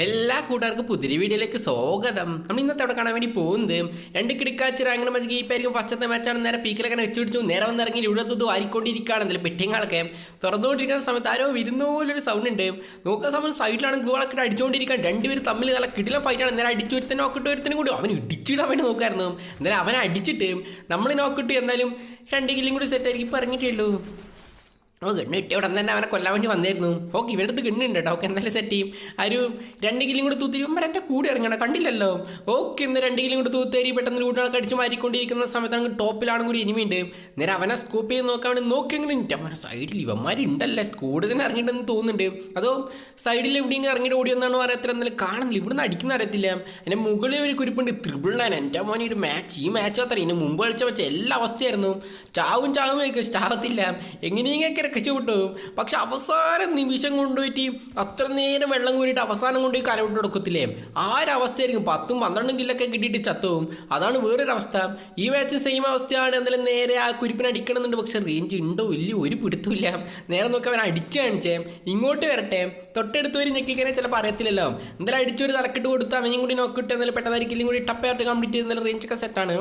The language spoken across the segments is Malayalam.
എല്ലാ കൂട്ടുകാർക്കും പുതിരി വീഡിയോയിലേക്ക് സ്വാഗതം. നമ്മൾ ഇന്നത്തെ അവിടെ കാണാൻ വേണ്ടി പോകുന്നത് രണ്ട് കിടക്കാച്ച് റാങ്കിന് മറ്റേ ഇപ്പായിരിക്കും ഫസ്റ്റത്തെ മാച്ചാണ് നേരെ പീക്കിലൊക്കെ വെച്ച് പിടിച്ചു. നേരെ വന്നിറങ്ങി ഇവിടെ തുതു വാരിക്കൊണ്ടിരിക്കുകയാണ് എന്തെങ്കിലും പെട്ടിങ്ങളൊക്കെ തുറന്നുകൊണ്ടിരിക്കുന്ന സമയത്ത് ആരോ വരുന്ന പോലൊരു സൗണ്ട് ഉണ്ട്. നോക്കുന്ന സമയത്ത് സൈഡിലാണ് ഗോളൊക്കെ അടിച്ചുകൊണ്ടിരിക്കാൻ രണ്ടുപേര് തമ്മിൽ നല്ല കിടില ഫൈറ്റാണ് നേരെ അടിച്ചു ഒരുത്തന്നെ നോക്കിട്ട് ഒരുത്തനും കൂടി. അവൻ ഇടിച്ചിടാൻ വേണ്ടി നോക്കായിരുന്നു. എന്നാലും അവനെ അടിച്ചിട്ട് നമ്മൾ നോക്കിട്ട് എന്തായാലും രണ്ട് കില്ലും കൂടി സെറ്റ് ആയിരിക്കും. ഇപ്പം ഇറങ്ങിയിട്ടുള്ളൂ ഓ ഗണ്ണ് കിട്ടിയ ഉടൻ തന്നെ അവനെ കൊല്ലാൻ വേണ്ടി വന്നിരുന്നു. ഓക്കെ ഇവരുടെ അടുത്ത് ഗണ്ണുണ്ട് കേട്ടോ. ഓക്കെ എന്തായാലും സെറ്റ് ചെയ്യും. ഒരു രണ്ട് കിലും കൂടെ തൂത്തിരിക്കുമ്പോൾ എന്റെ കൂടെ ഇറങ്ങണം. കണ്ടില്ലല്ലോ? ഓക്കെ ഇന്ന് രണ്ട് കിലും കൂടെ തൂത്തേരി പെട്ടെന്ന് കൂട്ടുകളൊക്കെ അടിച്ച് മാറ്റിക്കൊണ്ടിരിക്കുന്ന സമയത്താണ് ടോപ്പിലാണ് കൂടി ഇനിമയുണ്ട്. നേരെ അവനെ സ്കൂപ്പ് ചെയ്ത് നോക്കാൻ വേണ്ടി നോക്കിയെങ്കിലും അവനെ സൈഡിൽ ഇവന്മാരുണ്ടല്ലേ സ്കൂട് തന്നെ ഇറങ്ങിയിട്ടെന്ന് തോന്നുന്നുണ്ട്. അതോ സൈഡിൽ എവിടെയെങ്കിലും ഇറങ്ങിയിട്ട് ഓടി വന്നാണ് അറിയത്തില്ല? എന്നാലും കാണുന്നില്ല. ഇവിടുന്ന് അടിക്കുന്ന അറിയത്തില്ല. എന്റെ മുകളിൽ ഒരു കുരിപ്പുണ്ട്. ത്രിബിൾ എന്റെ മോനെ ഒരു മാച്ച് ഈ മാച്ച് അത്ര ഇതിന് മുമ്പ് കളിച്ച വെച്ച എല്ലാ അവസ്ഥയായിരുന്നു. ചാവും ചാവും ചാവത്തില്ല. എങ്ങനെയെങ്കിലും രക്ഷപ്പെട്ടു പക്ഷെ അവസാന നിമിഷം കൊണ്ടുപോയിട്ട് അത്ര നേരം വെള്ളം കോരിയിട്ട് അവസാനം കൊണ്ടുപോയി കലവിട്ട് കൊടുക്കത്തില്ലേ? ആ ഒരു അവസ്ഥയായിരിക്കും പത്തും പന്ത്രണ്ടും കില്ലൊക്കെ കിട്ടിയിട്ട് ചത്തവും അതാണ് വേറൊരു അവസ്ഥ ഈ മാച്ച് സെയിം അവസ്ഥയാണ്. എന്തായാലും നേരെ ആ കുരിപ്പിനെ അടിക്കണമെന്നുണ്ട്. പക്ഷെ റേഞ്ച് ഉണ്ടോ? ഇല്ല ഒരു പിടുത്തമില്ല നേരെ നോക്കി അവൻ അടിച്ചു കാണിച്ചേ. ഇങ്ങോട്ട് വരട്ടെ. തൊട്ടടുത്ത് ഒരു ഞെക്കിക്കനെ ചിലപ്പോൾ അറിയത്തില്ലല്ലോ. എന്തായാലും അടിച്ചൊരു തലക്കിട്ട് കൊടുത്ത് അവനെയും കൂടി നോക്കിയിട്ട് എന്തായാലും പെട്ടെന്നായിരിക്കും കൂടി ടപ്പായിട്ട് കംപ്ലീറ്റ് ചെയ്യുന്ന റേഞ്ചൊക്കെ സെറ്റാണ്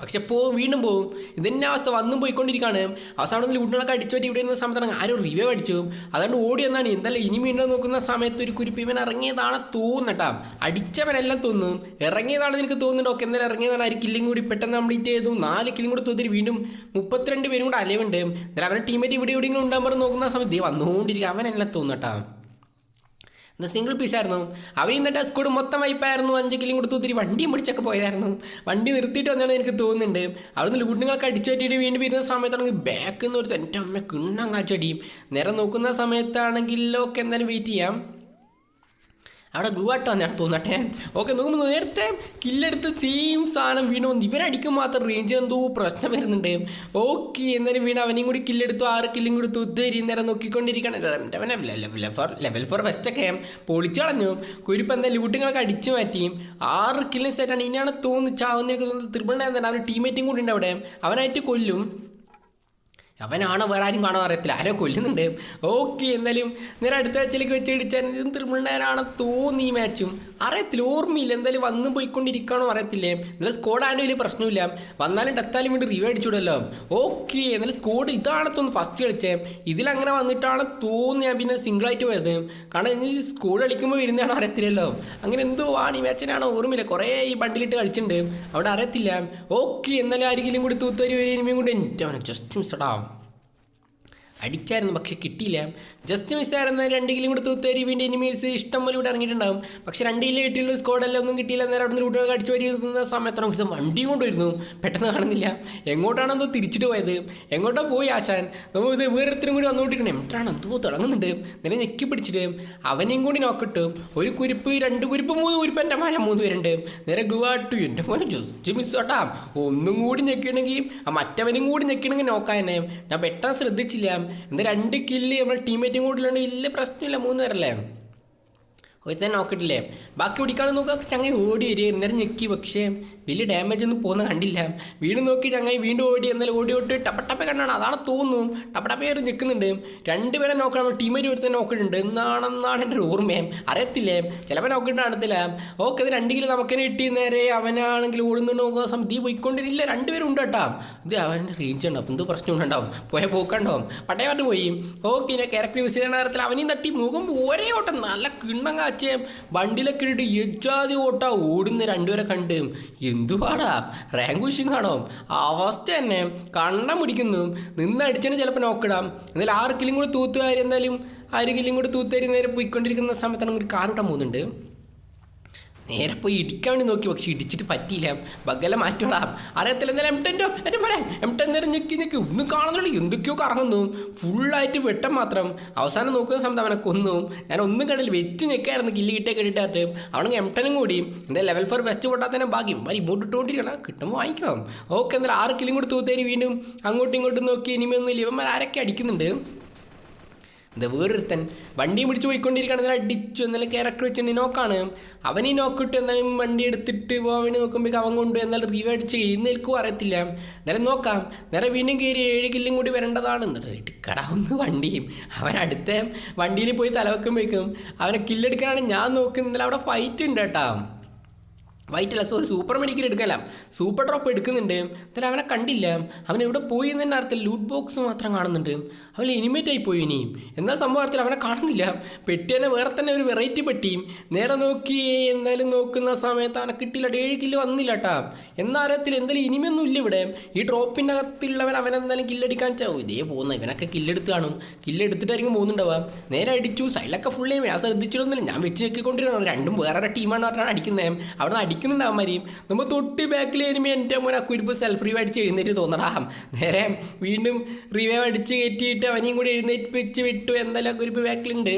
പക്ഷെ പോവും വീണ്ടും പോവും ഇതന്നെ അവസ്ഥ വന്നും പോയിക്കൊണ്ടിരിക്കുകയാണ് അവസാനം ലൂട്ടിനൊക്കെ അടിച്ചു പറ്റി ഇവിടെ ഇരുന്ന സമയത്താണ് ആരും റിവ്യൂ അടിച്ചു. അതുകൊണ്ട് ഓടി എന്നാണ് എന്തായാലും ഇനി വീണ്ടും നോക്കുന്ന സമയത്ത് ഒരു കുരിപ്പ് ഇവൻ ഇറങ്ങിയതാണ് തോന്നട്ടാ അടിച്ചവനെല്ലാം തോന്നും. ഇറങ്ങിയതാണ് എനിക്ക് തോന്നുന്നുണ്ട്. ഓക്കെ എന്തായാലും ഇറങ്ങിയതാണ്. ആര് കില്ലും കൂടി പെട്ടെന്ന് കംപ്ലീറ്റ് ചെയ്തു. നാല് കില്ലും കൂടി തോന്നി വീണ്ടും മുപ്പത്തിരണ്ട് പേരും കൂടെ അലവുണ്ട് എന്നാലും അവരുടെ ടീമേറ്റ് ഇവിടെ എവിടെയെങ്കിലും ഉണ്ടാകുമ്പോൾ നോക്കുന്ന സമയത്ത് വന്നുകൊണ്ടിരിക്കുക. അവനെല്ലാം തോന്നട്ടാ എന്താ സിംഗിൾ പീസായിരുന്നു അവർ ഇന്നിട്ട് സ്കൂൾ മൊത്തം വൈപ്പായിരുന്നു അഞ്ച് കിലും കൊടുത്ത് ഒത്തിരി വണ്ടിയും പിടിച്ചൊക്കെ പോയതായിരുന്നു. വണ്ടി നിർത്തിയിട്ട് വന്നാണ് എനിക്ക് തോന്നുന്നുണ്ട്. അവിടുന്ന് ലൂട്ടിങ്ങളൊക്കെ അടിച്ചു പറ്റിയിട്ട് വീണ്ടും വരുന്ന സമയത്താണെങ്കിൽ ബാക്കിൽ നിന്ന് ഒരു എന്റെ അമ്മ കിണ്ണം കാച്ചടിയും. നേരെ നോക്കുന്ന സമയത്താണെങ്കിലൊക്കെ എന്തായാലും വെയിറ്റ് ചെയ്യാം. അവിടെ ആട്ടോ ഞാൻ തോന്നട്ടെ. ഓക്കെ നോക്കുമ്പോൾ നേരത്തെ കില്ലെടുത്ത് സെയിം സാധനം വീണ്ടും വന്നു. ഇവരടിക്കും മാത്രം റേഞ്ച് എന്തോ പ്രശ്നം വരുന്നുണ്ട്. ഓക്കെ എന്നാലും വീണ്ടും അവനെയും കൂടി കില്ലെടുത്തു. ആറ് കില്ലും കൂടി തുത്തരി നേരം നോക്കിക്കൊണ്ടിരിക്കണം ലെവൽ ഫോർ ലെവൽ ഫോർ വെസ്റ്റൊക്കെ പൊളിച്ചു കളഞ്ഞു. കുരിപ്പം എന്താ ലൂട്ടുകളൊക്കെ അടിച്ചു മാറ്റി. ആറ് കില്ലും സെറ്റാണ് ഇനിയാണ് തോന്നുന്നു ചാവുന്ന തോന്നുന്നത് ത്രിപിളിനെ എന്താണ് അവന് ടീമേറ്റും കൂടി ഉണ്ട് അവിടെ. അവനായിട്ട് കൊല്ലും. അവനാണോ വേറെ ആരും കാണാൻ അറിയത്തില്ല. ആരോ കൊല്ലുന്നുണ്ട്. ഓക്കെ എന്തായാലും നേരെ അടുത്ത ആഴ്ചയിലേക്ക് വെച്ച് ഇടിച്ചാൽ ഇത് ത്രിപിളിനാണ് തോന്നി ഈ മാച്ചും. അറിയത്തില്ല ഓർമ്മയില്ല. എന്തായാലും വന്നും പോയിക്കൊണ്ടിരിക്കണോ അറിയത്തില്ലേ. എന്നാലും സ്കോഡ് ആയിട്ട് വലിയ പ്രശ്നമില്ല വന്നാലും ഡെത്താലും വേണ്ടി റിവ്യൂ അടിച്ചുവിടല്ലോ ഓക്കെ എന്നാലും സ്കോഡ് ഇതാണ് തോന്നുന്നു ഫസ്റ്റ് കളിച്ചേ. ഇതിലങ്ങനെ വന്നിട്ടാണ് തോന്നി ഞാൻ പിന്നെ സിംഗിളായിട്ട് പോയത്. കാരണം ഇനി സ്കോഡ് കളിക്കുമ്പോൾ വരുന്നതാണോ അറിയത്തില്ലല്ലോ. അങ്ങനെ എന്തോ ആണ് ഈ മാച്ചിനാണോ ഓർമ്മയില്ല. കുറേ ഈ ബണ്ടിലിട്ട് കളിച്ചിട്ടുണ്ട്. അവിടെ അറിയത്തില്ല. ഓക്കെ എന്നാലും ആരെങ്കിലും കൂടി തൂത്തരി ഒരു ഇനിമയും കൂടി എന്റെ ജസ്റ്റ് മിസ്സടാ അടിച്ചായിരുന്നു പക്ഷെ കിട്ടിയില്ല. ജസ്റ്റ് മിസ്സായിരുന്ന രണ്ട് കിലും കൂടെ തൂത്തേരി വേണ്ടി എനിമീസ് ഇഷ്ടം പോലെ ഇവിടെ ഇറങ്ങിയിട്ടുണ്ടാവും. പക്ഷെ രണ്ട് കിലോ കിട്ടിയുള്ള സ്കോഡെല്ലാം ഒന്നും കിട്ടിയില്ല. നേരെ അവിടെ നിന്ന് അടിച്ച് വരുന്ന സമയത്താണ് ഒരു വണ്ടിയും കൊണ്ടുവരുന്നു പെട്ടെന്ന് കാണുന്നില്ല. എങ്ങോട്ടാണെന്നോ തിരിച്ചിട്ട് പോയത്? എങ്ങോട്ടാ പോയി ആശാൻ? നമ്മൾ ഇത് വേറൊരുത്തരും കൂടി വന്നുകൊണ്ടിരിക്കണം എവിടെയാണ് എന്തോ തുടങ്ങുന്നുണ്ട്. നിന്നെ ഞെക്കി പിടിച്ചിട്ട് അവനെയും കൂടി നോക്കിട്ട് ഒരു കുരിപ്പ് രണ്ട് കുരിപ്പ് മൂന്ന് കുരിപ്പ് എന്റെ മാന മൂന്ന് പേരുണ്ട്. നേരെ ഗുവാട്ടു എന്റെ മോനെ ജസ്റ്റ് മിസ് കേട്ടാ ഒന്നും കൂടി ഞെക്കണമെങ്കിൽ ആ മറ്റവനും കൂടി ഞെക്കണമെങ്കിൽ നോക്കാൻ ഞാൻ പെട്ടെന്ന് ശ്രദ്ധിച്ചില്ല. എന്താ രണ്ട് കില്ല് നമ്മൾ ടീമേറ്റും കൂടെ ഉള്ളതുകൊണ്ട് വലിയ പ്രശ്നമില്ല മൂന്ന് പേരല്ലേ ഒരു തന്നെ നോക്കിയിട്ടില്ലേ ബാക്കി പിടിക്കാതെ നോക്കുക ചങ്ങായി ഓടി വരിക. നേരം ഞെക്കി പക്ഷേ വലിയ ഡാമേജ് ഒന്നും പോകുന്ന കണ്ടില്ല. വീണ്ടും നോക്കി ചങ്ങായി വീണ്ടും ഓടി എന്നാലും ഓടി ഓടി ടപ്പ കണ്ടാണ്. അതാണ് തോന്നുന്നു. ടപ്പട്ടപ്പ കയറി നിൽക്കുന്നുണ്ട് രണ്ടുപേരെ നോക്കണം. ടീമേറ്റ് ഒരുത്തന്നെ നോക്കിയിട്ടുണ്ട് എന്നാണെന്നാണ് എന്റെ ഒരു ഓർമ്മയും അറിയത്തില്ലേ? ചിലപ്പോൾ നോക്കിയിട്ട് കാണത്തില്ല. ഓക്കെ അത് രണ്ട് കിലോ നമുക്കിനെ കിട്ടി. നേരെ അവനാണെങ്കിൽ ഓടുന്നുണ്ട് നോക്കുന്ന സമയത്ത് ഈ പോയിക്കൊണ്ടിരില്ല രണ്ടുപേരും ഉണ്ട് കേട്ടോ. ഇത് അവന്റെ റേഞ്ച് ഉണ്ട്? അപ്പം എന്തോ പ്രശ്നം ഉണ്ടാവും. പോയ പോക്കണ്ടാവും പട്ടയ പറഞ്ഞു പോയി. ഓക്കെ ഞാൻ ക്യാരക്ടർ യൂസ് ചെയ്യുന്ന നേരത്തിൽ അവനെയും തട്ടി. മുഖം ഒരേ ഓട്ടം. നല്ല കിണ്ണം കാച്ചേ വണ്ടിയിലൊക്കെ ഇട്ടിട്ട് എജാതി ഓട്ടാ ഓടുന്ന രണ്ടുപേരെ കണ്ട് എന്തുപാടാ റാങ്ക് വിഷയം ആണോ? അവസ്ഥ തന്നെ. കണ്ണം പിടിക്കുന്നു നിന്ന് അടിച്ചതിന് ചിലപ്പോൾ നോക്കിടാം. എന്നാലും ആർക്കിലും കൂടെ തൂത്തുകാരി എന്തായാലും ആരെങ്കിലും കൂടെ തൂത്തുകാരി നേരെ പോയിക്കൊണ്ടിരിക്കുന്ന സമയത്താണ് ഒരു കാർ വിട്ടാൻ പോകുന്നുണ്ട്. നേരെ പോയി ഇടിക്കാൻ വേണ്ടി നോക്കി പക്ഷെ ഇടിച്ചിട്ട് പറ്റിയില്ല. ബഗല മാറ്റോളാം അറിയത്തില്ല എന്നാലും എം ടെന്റോ എന്റെ പറയാം എം ടെൻ നേരം ഞെക്കി ഞെക്കി. ഒന്നും കാണുന്നുള്ളൂ എന്തൊക്കെയോ കറങ്ങുന്നു. ഫുള്ളായിട്ട് വെട്ടം മാത്രം. അവസാനം നോക്കുന്ന സമയത്ത് അവനെ കൊന്നു. ഞാൻ ഒന്നും കണ്ടില്ല. വെച്ച് ഞെക്കായിരുന്നു കില്ല് കിട്ടിയ കിട്ടിയിട്ട് അവണെങ്കിൽ എം ടെനും കൂടി. എന്താ ലെവൽ ഫോർ ബെസ്റ്റ് പൊട്ടാത്തന്നെ ഭാഗ്യം. വരി ഇങ്ങോട്ട് ഇട്ടുകൊണ്ടിരിക്കണം കിട്ടുമ്പോൾ വാങ്ങിക്കാം. ഓക്കെ എന്നാലും ആറ് കിലും കൂടി തൂത്തേരി വീണ്ടും അങ്ങോട്ടും ഇങ്ങോട്ടും നോക്കി. ഇനിമയൊന്നുമില്ല ഇവന്മാർ ആരൊക്കെ അടിക്കുന്നുണ്ട്? ഇത് വേറൊരുത്തൻ വണ്ടിയും പിടിച്ച് പോയിക്കൊണ്ടിരിക്കുകയാണ്. എന്നാലും അടിച്ചു എന്നാലും കയറക്കി വെച്ചിട്ട് നോക്കാണ്. അവൻ ഈ നോക്കിട്ട് എന്നാലും വണ്ടി എടുത്തിട്ട് പോകാൻ നോക്കുമ്പോൾ അവൻ കൊണ്ട് എന്നാലും റീവ് അടിച്ച് എഴുന്നേൽക്കും അറിയത്തില്ല. നേരം നോക്കാം. നേരെ വീണ്ടും കയറി ഏഴ് കില്ലും കൂടി വരേണ്ടതാണ്. എന്നിട്ട് ഒന്ന് വണ്ടിയും. അവൻ അടുത്ത വണ്ടിയിൽ പോയി തലവെക്കുമ്പോഴേക്കും അവനെ കില്ലെടുക്കാനാണ് ഞാൻ നോക്കുന്നത്. അവിടെ ഫൈറ്റ് ഉണ്ട് കേട്ടോ. വൈറ്റ് അല്ല സോറി സൂപ്പർ മെഡിക്കൽ എടുക്കാനല്ല സൂപ്പർ ഡ്രോപ്പ് എടുക്കുന്നുണ്ട്. എന്നാലും അവനെ കണ്ടില്ല. അവൻ എവിടെ പോയി എന്ന് തന്നെ ലൂട്ട് ബോക്സ് മാത്രം കാണുന്നുണ്ട്. അവൻ ഇനിമേറ്റ് ആയി പോയി ഇനിയും. എന്താ സംഭവത്തിൽ അവനെ കാണുന്നില്ല. പെട്ടി തന്നെ വേറെ തന്നെ ഒരു വെറൈറ്റി പെട്ടിയും നേരെ നോക്കി. എന്തായാലും നോക്കുന്ന സമയത്ത് അവനെ കിട്ടില്ല ഏഴ് കില്ല് വന്നില്ല കേട്ടാ എന്നാലത്തിൽ എന്തായാലും ഇനിമയൊന്നും ഇല്ല ഇവിടെ. ഈ ഡ്രോപ്പിന്റെ അകത്തുള്ളവൻ അവനെന്തായാലും കില്ലടിക്കാൻ ചാവും ഇതേ പോകുന്ന. ഇവനൊക്കെ കില്ലെടുത്ത് കാണും. കില്ലെടുത്തിട്ടായിരിക്കും പോകുന്നുണ്ടാവുക. നേരെ അടിച്ചു. സൈഡിലൊക്കെ ഫുൾ ഞാൻ ശ്രദ്ധിച്ചിട്ടൊന്നുമില്ല. ഞാൻ വെച്ച് നോക്കിക്കൊണ്ടിരുന്നു രണ്ടും വേറെ ടീമാണ് പറഞ്ഞാണ് അടിക്കുന്നത്. അവിടെ അടിക്കുന്നുണ്ട് അവന്മാരെയും നമ്മൾ തൊട്ട് ബാക്കിൽ വരുമ്പോൾ എന്റെ മോനെ കുരിപ്പ് സെൽഫ് റിവൈവ് അടിച്ച് എഴുന്നേറ്റ് തോന്നടാ നേരെ വീണ്ടും റിവൈവ് അടിച്ച് കയറ്റിയിട്ട് അവനെയും കൂടി എഴുന്നേറ്റ് വിട്ടു എന്തായാലും കുരിപ്പ് ബാക്കിലുണ്ട്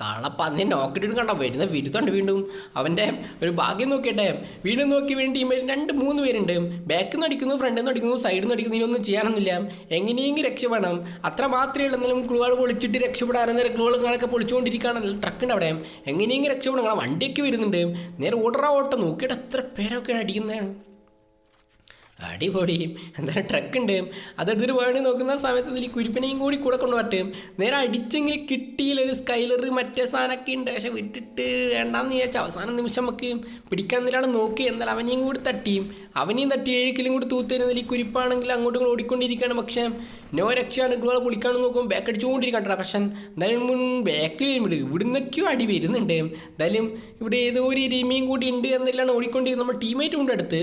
കള്ളപ്പന്നി നോക്കിയിട്ട് കണ്ട? വരുന്ന വിരുദ്ധമുണ്ട് വീണ്ടും. അവന്റെ ഒരു ഭാഗ്യം നോക്കിയിട്ടെ. വീണ്ടും നോക്കി വീണ്ടും ടീമിൽ രണ്ട് മൂന്ന് പേരുണ്ട്. ബാക്കിൽ നിന്ന് അടിക്കുന്നു ഫ്രണ്ടിൽ നിന്ന് അടിക്കുന്നു സൈഡിൽ നിന്ന് അടിക്കുന്നു ഇനിയൊന്നും ചെയ്യാനൊന്നുമില്ല. എങ്ങനെയെങ്കിലും രക്ഷപ്പെടണം. അത്ര മാത്രമേ ഉള്ളൂ. എന്നാലും ക്ലൂകൾ പൊളിച്ചിട്ട് രക്ഷപ്പെടാനെന്നേരം ക്ലൂകളൊക്കെ പൊളിച്ചുകൊണ്ടിരിക്കുകയാണല്ലോ ട്രക്കുണ്ട് അവിടെ. എങ്ങനെയെങ്കിലും രക്ഷപ്പെടണം. വണ്ടിയൊക്കെ വരുന്നുണ്ട്. നേരെ ഓടറ ഓട്ടം. നോക്കിയിട്ട് എത്ര പേരൊക്കെയാണ് അടിക്കുന്നത്. അടിപൊളി. എന്തായാലും ട്രക്ക് ഉണ്ട് അതെടുത്തിട്ട് വേണ്ടി നോക്കുന്ന സമയത്ത് ഇതിൽ കുരിപ്പിനെയും കൂടി കൂടെ കൊണ്ടുപോട്ടെ നേരെ അടിച്ചെങ്കിൽ കിട്ടിയില്ല ഒരു സ്കൈലർ മറ്റേ സാധനമൊക്കെ ഉണ്ട്. പക്ഷെ വിട്ടിട്ട് വേണ്ടാന്ന് വിചാരിച്ച അവസാന നിമിഷം നമുക്ക് പിടിക്കാൻ നിലാണ് നോക്കി. എന്നാൽ അവനെയും കൂടി തട്ടിയും അവനെയും തട്ടി ഏഴിക്കലും കിലും കൂടി തൂത്തരുന്നതിൽ ഈ കുരിപ്പാണെങ്കിൽ അങ്ങോട്ടും കൂടെ ഓടിക്കൊണ്ടിരിക്കുകയാണ്. പക്ഷേ നോ രക്ഷയാണ്. ഇതുപോലെ പൊളിക്കാണെന്ന് നോക്കും ബാക്ക് അടിച്ചുകൊണ്ടിരിക്കണ്ട പക്ഷെ എന്തായാലും മുൻ ബാക്കിൽ വരുമ്പോൾ ഇവിടുന്നൊക്കെയോ അടി വരുന്നുണ്ട്. എന്തായാലും ഇവിടെ ഏതോ ഒരു എരുമയും കൂടി ഉണ്ട് എന്നെല്ലാം ഓടിക്കൊണ്ടിരിക്കുന്നത് നമ്മുടെ ടീമേറ്റ് ഉണ്ട് അടുത്ത്.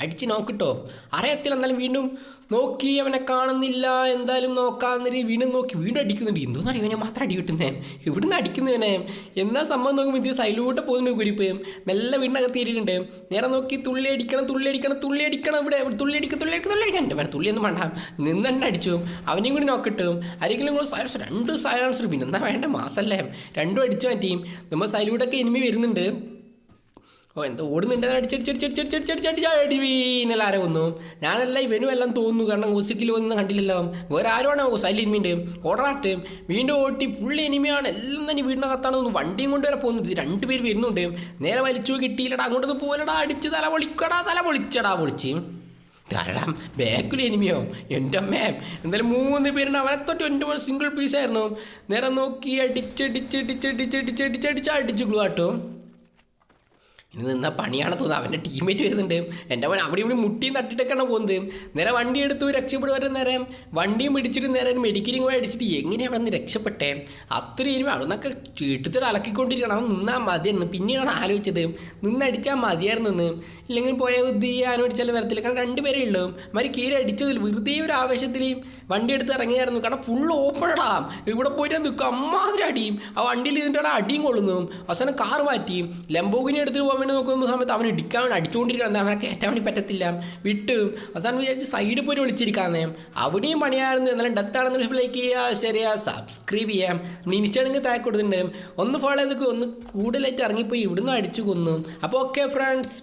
അടിച്ച് നോക്കിട്ടോ. അറിയത്തില്ല എന്നാലും വീണ്ടും നോക്കി അവനെ കാണുന്നില്ല എന്തായാലും നോക്കാന്ന് വീണ്ടും നോക്കി. വീണ്ടും അടിക്കുന്നുണ്ട്. എന്തോന്നാണ് ഇവനെ മാത്രം അടി കിട്ടുന്നേ? ഇവിടുന്ന് അടിക്കുന്നവനെ എന്നാ സംഭവം നോക്കുമ്പോൾ ഇത് സൈഡിലോട്ട് പോകുന്നുണ്ട് കുരിപ്പ് മെല്ലെ വീടിനകത്ത് ഇരിക്കുന്നുണ്ട് നേരെ നോക്കി തുള്ളി അടിക്കണം തുള്ളി അടിക്കണം തുള്ളി അടിക്കണം ഇവിടെ. തുള്ളി അടിക്കും തുള്ളി അടിക്കും തുള്ളി അടിക്കാൻ എന്റെ തുള്ളി ഒന്നും വേണ്ട. നിന്നെ അടിച്ചു. അവനെയും കൂടി നോക്കിട്ടും ആരെങ്കിലും കൂടെ സൈലൻസ് രണ്ട് സൈലൻസ് പിന്നെ എന്താ വേണ്ട? മാസല്ലേ. രണ്ടും അടിച്ചു മാറ്റിയും നമ്മൾ സൈഡിലൂടെയൊക്കെ എനിമി വരുന്നുണ്ട്. ഓ എന്താ ഓടുന്നുണ്ട് ആരെ വന്നു ഞാനല്ല ഇവനും എല്ലാം തോന്നുന്നു കാരണം ഒസിക്കിൽ ഒന്നും കണ്ടില്ലല്ലോ വേറെ ആരുമാണ് സൈലി ഓടറാട്ട് വീണ്ടും ഓട്ടി ഫുൾ എനിമയാണ് എല്ലാം തന്നെ വീടിനകത്താണ് തോന്നുന്നു വണ്ടിയും കൊണ്ട് വരെ പോകുന്നുണ്ട് ഇത് രണ്ടുപേര് വരുന്നുണ്ട് നേരെ വലിച്ചു കിട്ടിയില്ലടാ അങ്ങോട്ട് പോലടാ അടിച്ച് തല പൊളിക്കടാ തല പൊളിച്ചടാ പൊളിച്ച് കാരണം ബാക്കിൽ എനിമിയോ എന്റെ അമ്മേ എന്തായാലും മൂന്ന് പേരുണ്ട് അവനെ തൊട്ട് എന്റെ സിംഗിൾ പീസായിരുന്നു നേരെ നോക്കി അടിച്ചടിച്ചടിച്ചടിച്ചടിച്ചടിച്ചടിച്ച് അടിച്ചു ഗ്ലൂ ഇനി നിന്ന പണിയാണ് തോന്നുന്നത്. അവന്റെ ടീമേറ്റ് വരുന്നുണ്ട്. എന്റെ അവൻ അവിടെ ഇവിടെ മുട്ടിയും തട്ടിട്ടൊക്കെയാണ് പോകുന്നത്. നേരെ വണ്ടി എടുത്തു രക്ഷപ്പെടുവാൻ നേരം വണ്ടിയും പിടിച്ചിട്ട് നേരെ മെഡിക്കലും കൂടെ അടിച്ചിട്ട് എങ്ങനെയാണ് അവിടെ നിന്ന് രക്ഷപ്പെട്ടെ? അത്രയും അവിടെ നിന്നൊക്കെ ചീട്ടത്തിട്ട് അലക്കിക്കൊണ്ടിരിക്കണം അവൻ നിന്നാൽ മതിയായിരുന്നു പിന്നെയാണ് ആലോചിച്ചത്. നിന്നടിച്ചാൽ മതിയായിരുന്നു ഇല്ലെങ്കിൽ പോയ ബുദ്ധി ആനോടിച്ചാൽ വരത്തില്ല. കാരണം രണ്ടുപേരേ ഉള്ളൂ. അവർ കീര അടിച്ചതിൽ വെറുതെ ഒരു ആവേശത്തിൽ വണ്ടി എടുത്ത് ഇറങ്ങിയായിരുന്നു. കാരണം ഫുൾ ഓപ്പണടാ ഇവിടെ പോയിട്ട് നിൽക്കും. അമ്മാതിരി അടിയും. ആ വണ്ടിയിൽ ഇതിന്റെ അടിയും കൊള്ളുന്നു. അവസാനം കാർ മാറ്റി. ലംബോഗിനി എടുത്തിട്ട് പോകാൻ വേണ്ടി നോക്കുന്ന സമയത്ത് അവൻ ഇടിക്കാൻ വേണ്ടി അടിച്ചുകൊണ്ടിരിക്കണം. അവനെ കയറ്റാൻ വേണ്ടി പറ്റത്തില്ല. വിട്ട്. അവസാനം വിചാരിച്ച് സൈഡിൽ പോയി വിളിച്ചിരിക്കാന്നേ. അവിടെയും പണിയായിരുന്നു. എന്നാലും ഡെത്ത് ആണെന്ന് ലൈക്ക് ചെയ്യുക ശരിയാ സബ്സ്ക്രൈബ് ചെയ്യാം. നമ്മൾ ഇൻസ്റ്റാണെങ്കിൽ താഴെ കൊടുത്തിട്ടുണ്ട്. ഒന്ന് ഫോളോ ചെയ്തൊക്കെ. ഒന്ന് കൂടുതലായിട്ട് ഇറങ്ങിപ്പോയി. ഇവിടുന്ന് അടിച്ചു കൊന്നു. അപ്പോൾ ഓക്കെ ഫ്രണ്ട്സ്